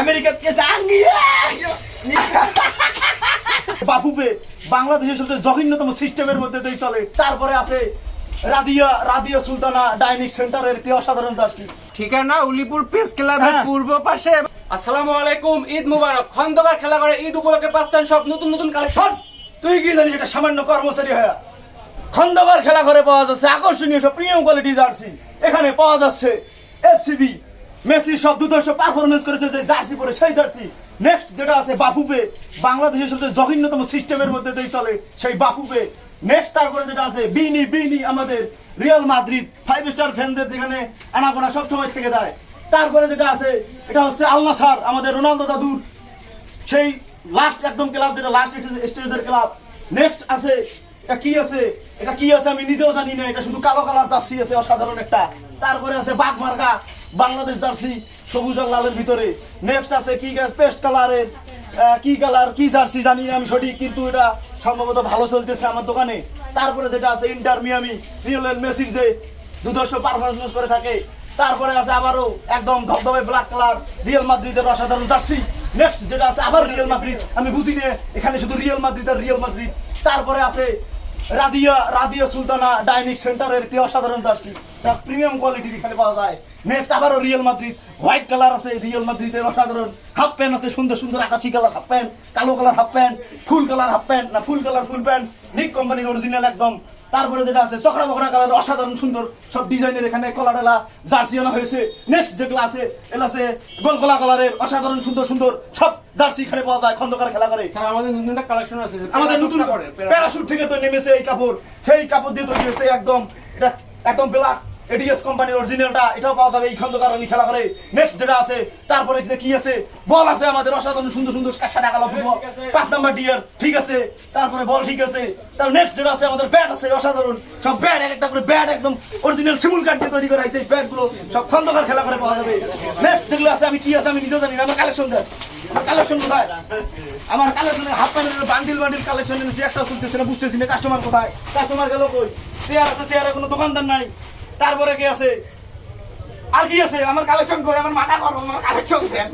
America থেকে বাফুপে বাংলাদেশের সবচেয়ে জঘন্যতম সিস্টেমের মধ্যে দিয়ে চলে। তারপরে আছে রাদিয়া রাদিয়া সুলতানা ডাইনিক সেন্টারের একটি অসাধারণ জার্সি ঠিকানা উলিপুর প্রেস ক্লাবের হ্যাঁ। পূর্ব পাশে। আসসালামু আলাইকুম ঈদ মুবারক। খন্দকার খেলা করে ঈদ উপলক্ষে পাচ্ছেন সব নতুন নতুন কালেকশন তুই কি জানিস এটা সামান্য কর্মচারী হয়ে? খন্দকার খেলা করে পাওয়া যাচ্ছে আকর্ষণীয় সব প্রিমিয়াম কোয়ালিটি জার্সি এখানে পাওয়া যাচ্ছে এফসিবি মেসি সব দুদর্শ পারফরমেন্স করেছে যে জার্সি পরে, সেই জার্সি। নেক্সট যেটা আছে বাফুপে বাংলাদেশের সবচেয়ে জঘন্যতম সিস্টেমের মধ্যে দিয়ে চলে সেই বাফুপে নেক্সট তারপরে যেটা আছে, বিনি বিনি আমাদের রিয়াল মাদ্রিদ ফাইভ স্টার ফ্যানদের যেখানে আনাপোনা সবসময় থেকে দেয় তারপরে যেটা আছে, এটা হচ্ছে আলনাসার আমাদের রোনালদো দাদুর। সেই লাস্ট একদম ক্লাব যেটা লাস্ট স্টেজের ক্লাব নেক্সট আছে, এটা কি আছে? এটা কি আছে আমি নিজেও জানি না। এটা শুধু কালো কালার জার্সি আছে, অসাধারণ একটা। তারপরে আছে বাঘ মার্কা বাংলাদেশ জার্সি সবুজ আর লালের ভিতরে। নেক্সট আছে কি গাছ পেস্ট কালারের কি কালার কি জার্সি জানি আমি সঠিক, কিন্তু এটা সম্ভবত ভালো চলতেছে আমার দোকানে। তারপরে যেটা আছে ইন্টার মিয়ামি রিয়েল লিওনেল মেসির যে দুদর্শ পারফরমেন্স করে থাকে, তারপরে আছে আবারও একদম ধবধবে ব্ল্যাক কালার রিয়েল মাদ্রিদের অসাধারণ জার্সি। নেক্সট যেটা আছে, আবার রিয়েল মাদ্রিদ আমি বুঝি না, এখানে শুধু রিয়েল মাদ্রিদ আর রিয়েল মাদ্রিদ তারপরে আছে রাদিয়া রাদিয়া সুলতানা ডাইনিক সেন্টারের একটি অসাধারণ জার্সি। প্রিমিয়াম কোয়ালিটির এখানে পাওয়া যায়। নেক্সট আবারও রিয়েল মাদ্রিদ হোয়াইট কালার আছে রিয়েল মাদ্রিদের অসাধারণ। হাফ প্যান্ট আছে সুন্দর সুন্দর আকাশি কালার হাফ প্যান্ট কালো colour half pant full colour half pant না ফুল কালার ফুল প্যান্ট নিক কোম্পানির অরিজিনাল একদম। তারপরে যেটা আছে চকরা বকরা কালার অসাধারণ সুন্দর। সব ডিজাইনের এখানে কলা ডেলা জার্সি আনা হয়েছে। নেক্সট যেগুলো আছে এগুলো আছে গোল গলা কালারের অসাধারণ সুন্দর সুন্দর। সব জার্সি এখানে পাওয়া যায় খন্দকার খেলা করে। আমাদের নতুন একটা কালেকশন আছে আমাদের নতুন করে প্যারাশুট থেকে তো নেমেছে এই কাপড়। সেই কাপড় দিয়ে তৈরি হয়েছে একদম। এটা একদম ব্ল্যাক এডিএস কোম্পানির অরিজিনালটা এটাও পাওয়া যাবে এই খন্দকার উনি খেলা করে। নেক্সট যেটা আছে তারপরে কি আছে বল আছে আমাদের অসাধারণ সুন্দর সুন্দর সাদা কালো ফুটবল পাঁচ নাম্বার ডিয়ার ঠিক আছে। তারপরে বল ঠিক আছে। তার নেক্সট যেটা আছে আমাদের ব্যাট আছে অসাধারণ। সব ব্যাট এক একটা করে ব্যাট একদম অরিজিনাল শিমুল কাঠ দিয়ে তৈরি করা হয়েছে। ব্যাটগুলো সব খন্দকার খেলা করে পাওয়া যাবে। নেক্সট যেগুলো আছে আমি কি আছে আমি নিজেও জানি না আমার কালেকশন দেয় কালেকশন কোথায়? আমার কালেকশনের হাফ প্যান্টের বান্ডিল বান্ডিল কালেকশন এনেছি একটা চলতেছে না বুঝতেছি না কাস্টমার কোথায়? কাস্টমার গেল কই? চেয়ার আছে চেয়ারে কোনো দোকানদার নাই। তারপরে কি আছে? আর কি আছে? আমার কালেকশন করে আমার মাথা করব আমার কালেকশন দেন।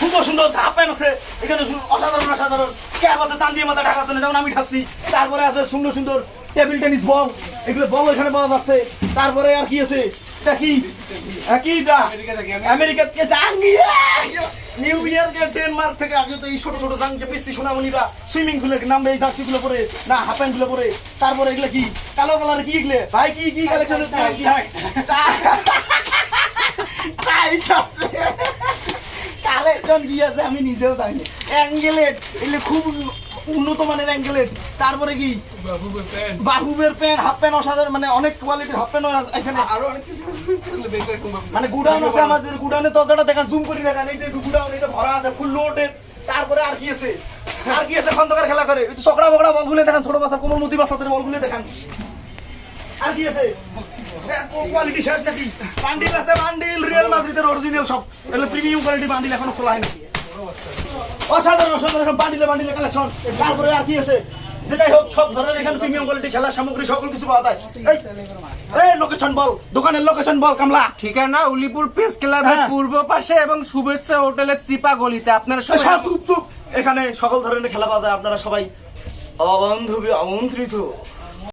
সুন্দর প্যান্ট আছে। অসাধারণ অসাধারণ। আছে মাথা আমি তারপরে আছে সুন্দর সুন্দর টেবিল টেনিস বল এগুলো বল এখানে পাওয়া যাচ্ছে। তারপরে আর কি আছে? এটা কি আহ, কি এটা আমেরিকা থেকে জাঙ্গিয়ে নিউ ইয়র্কে ডেনমার্ক থেকে আগে তো এই ছোট ছোট জাঙ্গিয়ে পিস্তি সোনামণিরা সুইমিং পুলে নামবে এই জার্সি গুলো পরে না হাফ প্যান্টগুলো পরে। তারপরে এগুলো কি? কালো কালার কি এগুলো? ভাই কি কি কালেকশন কি? হয় কালেকশন কি আছে আমি নিজেও জানি। অ্যাঙ্গেলেট এগুলো খুব উন্নত মানের অ্যাঙ্গেলেট তারপরে কি? বাহুবের প্যান্ট হাফ প্যান্ট অসাধারণ মানে অনেক কোয়ালিটির হাফ প্যান্ট এখানে। আরও অনেক কিছু মানে গুডাউন আছে আমাদের গুডাউনে দরজাটা দেখান জুম করে দেখান এই যে গুডাউন এটা ভরা আছে ফুল লোডেড তারপরে আর কি আছে? আর কি আছে? খন্দকার খেলা করে। চকড়া বকড়া বলগুলো দেখান ছোট বাচ্চা কোমল মতি বাচ্চাদের বলগুলো দেখান। আর কি আছে? কোয়ালিটি শেষ নাকি? বান্ডিল আছে বান্ডিল রিয়েল মাদ্রিদের অরিজিনাল সব। এগুলো প্রিমিয়াম কোয়ালিটি বান্ডিল এখনও খোলা হয়নি। অসাধারণ অসাধারণ বান্ডিলে বান্ডিলে কালেকশন। তারপরে আর কি আছে? যেটাই হোক সব ধরনের এখানে প্রিমিয়াম কোয়ালিটি খেলার সামগ্রী সকল কিছু পাওয়া যায়। এই, লোকেশন বল দোকানের লোকেশন বল কামলা। ঠিকানা উলিপুর প্রেস ক্লাবের হ্যাঁ। পূর্ব পাশে এবং শুভেচ্ছা হোটেলের চিপা গলিতে। আপনারা সবাই সব চুপ চুপ। এখানে সকল ধরনের খেলা পাওয়া যায় আপনারা সবাই। অবান্ধবী আমন্ত্রিত।